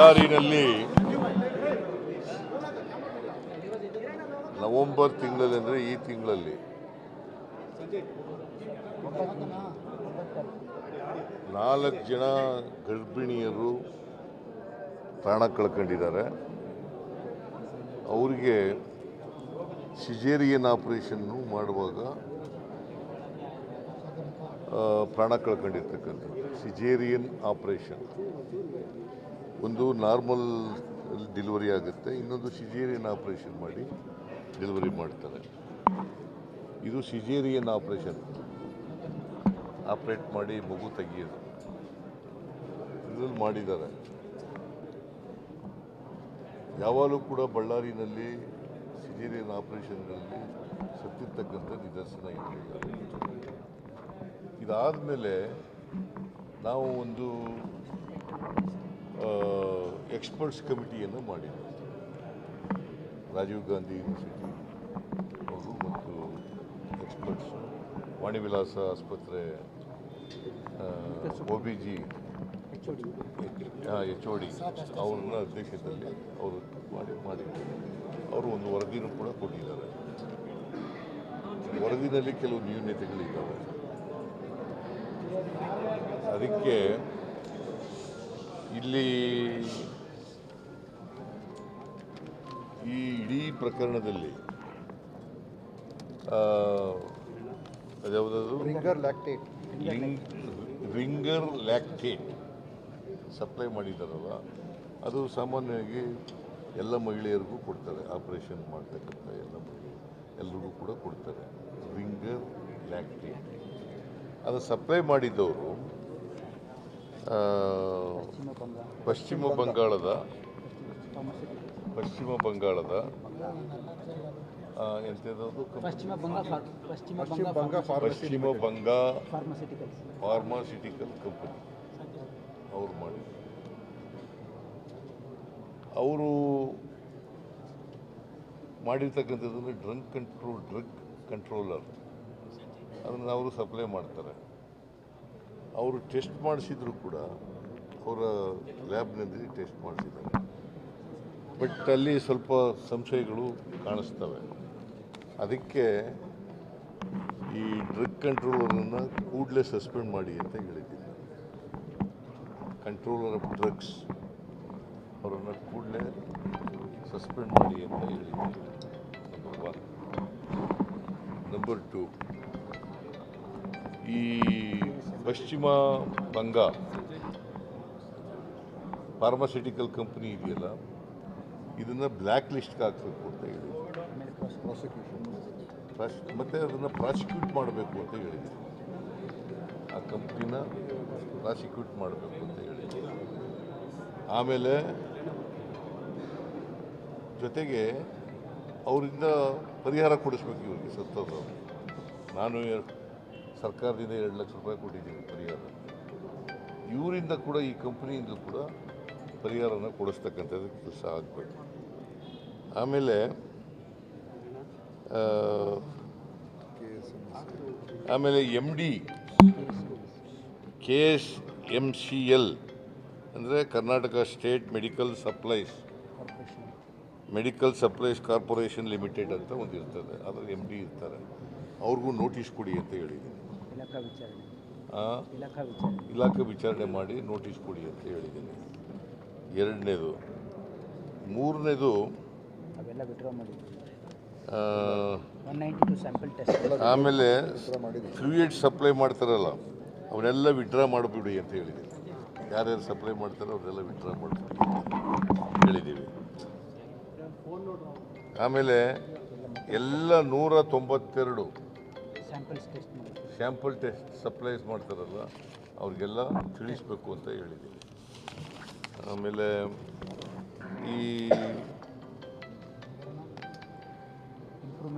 ಬಳ್ಳಾರಿನಲ್ಲಿ November ತಿಂಗಳಲ್ಲಿ ಅಂದರೆ ಈ ತಿಂಗಳಲ್ಲಿ ನಾಲ್ಕು ಜನ ಗರ್ಭಿಣಿಯರು ಪ್ರಾಣ ಕಳ್ಕೊಂಡಿದ್ದಾರೆ. ಅವರಿಗೆ ಸಿಜೇರಿಯನ್ ಆಪರೇಷನ್ನು ಮಾಡುವಾಗ ಪ್ರಾಣ ಕಳ್ಕೊಂಡಿರ್ತಕ್ಕಂಥದ್ದು. ಸಿಜೇರಿಯನ್ ಆಪರೇಷನ್ ಒಂದು ನಾರ್ಮಲ್ ಡೆಲಿವರಿ ಆಗುತ್ತೆ, ಇನ್ನೊಂದು ಸಿಜೇರಿಯನ್ ಆಪರೇಷನ್ ಮಾಡಿ ಡೆಲಿವರಿ ಮಾಡ್ತಾರೆ. ಇದು ಸಿಜೇರಿಯನ್ ಆಪರೇಷನ್. ಆಪ್ರೇಟ್ ಮಾಡಿ ಮಗು ತೆಗಿಯೋದು. ಇದರಲ್ಲಿ ಮಾಡಿದ್ದಾರೆ. ಯಾವಾಗಲೂ ಕೂಡ ಬಳ್ಳಾರಿನಲ್ಲಿ ಸಿಜೇರಿಯನ್ ಆಪ್ರೇಷನ್ಗಳಲ್ಲಿ ಸತ್ತಿರ್ತಕ್ಕಂಥ ನಿದರ್ಶನ ಇಟ್ಟಿದ್ದಾರೆ ಇದಾದ ಮೇಲೆ ನಾವು ಒಂದು ಎಕ್ಸ್ಪರ್ಟ್ಸ್ ಕಮಿಟಿಯನ್ನು ಮಾಡಿದ್ದರು ರಾಜೀವ್ ಗಾಂಧಿ ಯೂನಿವರ್ಸಿಟಿ ಅವರು ಮತ್ತು ಎಕ್ಸ್ಪರ್ಟ್ಸ್ ವಾಣಿವಿಲಾಸ ಆಸ್ಪತ್ರೆ O B G H O D ಅವ್ರನ್ನ ಅಧ್ಯಕ್ಷತೆಯಲ್ಲಿ ಅವರು ಮಾಡಿ ಮಾಡಿದ್ದಾರೆ ಅವರು ಒಂದು ವರದಿನೂ ಕೂಡ ಕೊಟ್ಟಿದ್ದಾರೆ. ವರದಿನಲ್ಲಿ ಕೆಲವು ನ್ಯೂನ್ಯತೆಗಳಿದ್ದಾವೆ ಅದಕ್ಕೆ ಇಲ್ಲಿ ಈ ಇಡೀ ಪ್ರಕರಣದಲ್ಲಿ ಅದ್ಯಾವುದದು? Ringer lactate Ringer lactate supply ಮಾಡಿದ್ದಾರಲ್ಲ ಅದು ಸಾಮಾನ್ಯವಾಗಿ ಎಲ್ಲ ಮಹಿಳೆಯರಿಗೂ ಕೊಡ್ತಾರೆ. ಆಪರೇಷನ್ ಮಾಡ್ತಕ್ಕಂಥ ಎಲ್ಲ ಮಹಿಳೆ ಎಲ್ರಿಗೂ ಕೂಡ ಕೊಡ್ತಾರೆ. ರಿಂಗರ್ ಲ್ಯಾಕ್ಟೇಟ್ ಅದು ಸಪ್ಲೈ ಮಾಡಿದ್ದವರು ಪಶ್ಚಿಮ ಬಂಗಾಳದ ಪಶ್ಚಿಮ ಬಂಗಾಳದ ಪಶ್ಚಿಮ ಬಂಗಾ ಫಾರ್ಮಾಸ್ಯೂಟಿಕಲ್ ಕಂಪನಿ. ಅವರು ಮಾಡಿ. ಅವರು ಮಾಡಿರ್ತಕ್ಕಂಥದ್ದನ್ನು ಡ್ರಂಕ್ ಕಂಟ್ರೋಲ್ ಡ್ರಗ್ ಕಂಟ್ರೋಲರ್. ಅದನ್ನು ಅವರು ಸಪ್ಲೈ ಮಾಡ್ತಾರೆ. ಅವರು ಟೆಸ್ಟ್ ಮಾಡಿಸಿದ್ರು ಕೂಡ ಅವರ ಲ್ಯಾಬ್ನಲ್ಲಿ ಟೆಸ್ಟ್ ಮಾಡಿಸಿದ್ದಾರೆ. ಬಟ್ ಅಲ್ಲಿ ಸ್ವಲ್ಪ ಸಂಶಯಗಳು ಕಾಣಿಸ್ತವೆ. ಅದಕ್ಕೆ ಈ ಡ್ರಗ್ ಕಂಟ್ರೋಲರನ್ನು ಕೂಡಲೇ ಸಸ್ಪೆಂಡ್ ಮಾಡಿ ಅಂತ ಹೇಳಿದ್ದೀನಿ. ಕಂಟ್ರೋಲರ್ ಆಫ್ ಡ್ರಗ್ಸ್ ಅವರನ್ನು ಕೂಡಲೇ ಸಸ್ಪೆಂಡ್ ಮಾಡಿ ಅಂತ ಹೇಳಿದ್ದೀನಿ. ನಂಬರ್ ಒನ್ ನಂಬರ್ ಟು ಈ ಪಶ್ಚಿಮ ಬಂಗಾಳ ಫಾರ್ಮಾಸ್ಯೂಟಿಕಲ್ ಕಂಪ್ನಿ ಇದೆಯಲ್ಲ ಇದನ್ನು ಬ್ಲ್ಯಾಕ್ ಲಿಸ್ಟ್ಗೆ ಹಾಕಬೇಕು ಅಂತ ಹೇಳಿ ಪ್ರಾಸಿಕ್ಯೂಷನ್ ಮತ್ತು ಅದನ್ನು ಪ್ರಾಸಿಕ್ಯೂಟ್ ಮಾಡಬೇಕು ಅಂತ ಹೇಳಿದ್ರು. ಆ ಕಂಪ್ನಿನ ಪ್ರಾಸಿಕ್ಯೂಟ್ ಮಾಡಬೇಕು ಅಂತ ಹೇಳಿದ್ರು. ಆಮೇಲೆ ಜೊತೆಗೆ ಅವರಿಂದ ಪರಿಹಾರ ಕೊಡಿಸ್ಬೇಕು ಇವರಿಗೆ ಸತ್ತೋದು ನಾನು ಸರ್ಕಾರದಿಂದ ಎರಡು ಲಕ್ಷ ರೂಪಾಯಿ ಕೊಟ್ಟಿದ್ದೀನಿ ಪರಿಹಾರ. ಇವರಿಂದ ಕೂಡ ಈ ಕಂಪ್ನಿಯಿಂದ ಕೂಡ ಪರಿಹಾರನ ಕೊಡಿಸ್ತಕ್ಕಂಥದ್ದು ಕೆಲಸ ಆಗಬೇಕು. ಆಮೇಲೆ ಆಮೇಲೆ M D K S M C L ಅಂದರೆ Karnataka state medical supplies medical supplies corporation limited ಅಂತ ಒಂದು ಇರ್ತದೆ. ಅದರ ಎಂ ಡಿ ಇರ್ತಾರೆ. ಅವ್ರಿಗೂ ನೋಟಿಸ್ ಕೊಡಿ ಅಂತ ಹೇಳಿದ್ದೀನಿ. ಇಲಾಖಾ ವಿಚಾರಣೆ ಮಾಡಿ ನೋಟಿಸ್ ಕೊಡಿ ಅಂತ ಹೇಳಿದ್ದೀನಿ. ಎರಡನೇದು. ಮೂರನೇದು ವಿಡ್ರಾ ಮಾಡಿದ್ವಿ ಆ, one ninety two sample test ಆಮೇಲೆ ಫ್ಲೂಯಿಡ್ ಸಪ್ಲೈ ಮಾಡ್ತಾರಲ್ಲ ಅವನ್ನೆಲ್ಲ ವಿಡ್ರಾ ಮಾಡಿಬಿಡಿ ಅಂತ ಹೇಳಿದ್ದೀವಿ ಯಾರ್ಯಾರು ಸಪ್ಲೈ ಮಾಡ್ತಾರೋ ಅವರೆಲ್ಲ ವಿಡ್ರಾ ಮಾಡಿಬಿಡಿ ಹೇಳಿದ್ದೀವಿ. ಆಮೇಲೆ ಎಲ್ಲ ನೂರ ತೊಂಬತ್ತೆರಡು ಸ್ಯಾಂಪಲ್ ಟೆಸ್ಟ್ ಸಪ್ಲೈಸ್ ಮಾಡ್ತಾರಲ್ಲ ಅವ್ರಿಗೆಲ್ಲ ತಿಳಿಸ್ಬೇಕು ಅಂತ ಹೇಳಿದ್ದೀವಿ. ಆಮೇಲೆ ಈ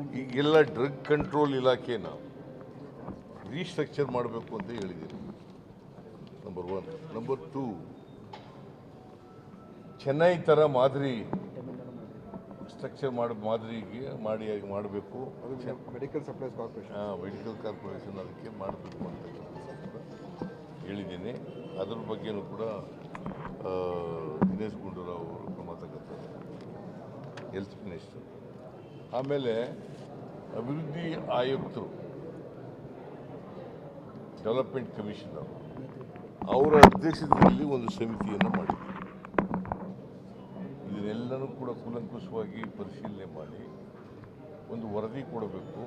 ಇಂಪ್ರೂವ್ಮೆಂಟ್ ಈಗೆಲ್ಲ ಡ್ರಗ್ ಕಂಟ್ರೋಲ್ ಇಲಾಖೆನ ರೀಸ್ಟ್ರಕ್ಚರ್ ಮಾಡಬೇಕು ಅಂತ ಹೇಳಿದ್ದೀನಿ. Number one number two Chennai ಥರ ಮಾದರಿ ಸ್ಟ್ರಕ್ಚರ್ ಮಾಡಿ ಮಾದರಿಗೆ ಮಾಡಿ ಮಾಡಬೇಕು. Medical supplies corporation medical corporation ಅದಕ್ಕೆ ಮಾಡಬೇಕು ಅಂತ ಹೇಳಿದ್ದೀನಿ. ಅದ್ರ ಬಗ್ಗೆನೂ ಕೂಡ ದಿನೇಶ್ ಗುಂಡೂರಾವ್ ಅವರು ಕ್ರಮ ತಗೋತಾರೆ. ಹೆಲ್ತ್ ಮಿನಿಸ್ಟರ್ ಆಮೇಲೆ ಅಭಿವೃದ್ಧಿ ಆಯುಕ್ತರು ಡೆವಲಪ್ಮೆಂಟ್ ಕಮಿಷನರ್ ಅವರ ಅಧ್ಯಕ್ಷತೆಯಲ್ಲಿ ಒಂದು ಸಮಿತಿಯನ್ನು ಮಾಡಿದ್ರು. ಇದನ್ನೆಲ್ಲನೂ ಕೂಡ ಕೂಲಂಕುಷವಾಗಿ ಪರಿಶೀಲನೆ ಮಾಡಿ, ಒಂದು ವರದಿ ಕೊಡಬೇಕು,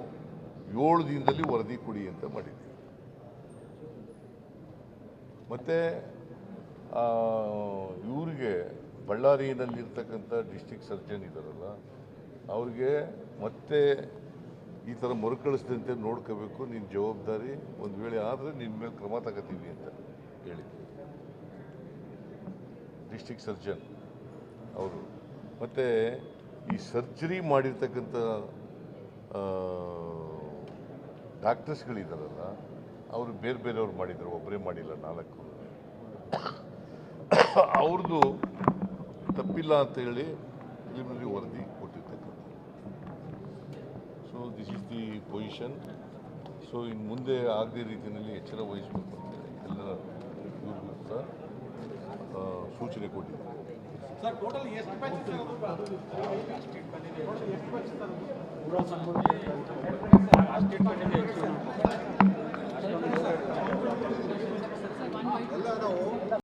ಏಳು ದಿನದಲ್ಲಿ ವರದಿ ಕೊಡಿ ಅಂತ ಮಾಡಿದ್ದೀವಿ ಮತ್ತು ಇವರಿಗೆ ಬಳ್ಳಾರಿಯಲ್ಲಿರ್ತಕ್ಕಂಥ ಡಿಸ್ಟಿಕ್ ಸರ್ಜನ್ ಇದ್ದಾರಲ್ಲ ಅವ್ರಿಗೆ ಮತ್ತೆ ಈ ಥರ ಮರುಕಳಿಸ್ದಂತೆ ನೋಡ್ಕೋಬೇಕು ನಿನ್ನ ಜವಾಬ್ದಾರಿ. ಒಂದು ವೇಳೆ ಆದರೆ ನಿನ್ನ ಮೇಲೆ ಕ್ರಮ ತಗೋತೀವಿ ಅಂತ ಹೇಳಿ. ಡಿಸ್ಟಿಕ್ ಸರ್ಜನ್ ಅವರು. ಮತ್ತು ಈ ಸರ್ಜರಿ ಮಾಡಿರ್ತಕ್ಕಂಥ ಡಾಕ್ಟರ್ಸ್ಗಳಿದ್ದಾರಲ್ಲ ಅವರು ಬೇರೆ ಬೇರೆಯವ್ರು ಮಾಡಿದ್ದಾರೆ ಒಬ್ಬರೇ ಮಾಡಿಲ್ಲ, ನಾಲ್ಕು. ಅವ್ರದ್ದು ತಪ್ಪಿಲ್ಲ ಅಂತ ಹೇಳಿ ಇಲ್ಲಿ ವರದಿ ಪೊಸಿಷನ್ ಸೊ ಇನ್ನು ಮುಂದೆ ಆಗದೇ ರೀತಿಯಲ್ಲಿ ಎಚ್ಚರ ವಹಿಸಬೇಕು ಅಂತೇಳಿ ಎಲ್ಲ ಇವ್ರಿಗೂ ಸಹ ಸೂಚನೆ ಕೊಟ್ಟಿದ್ದಾರೆ ಸರ್ ಟೋಟಲ್ ಎಷ್ಟು ಬ್ಯಾಚಸ್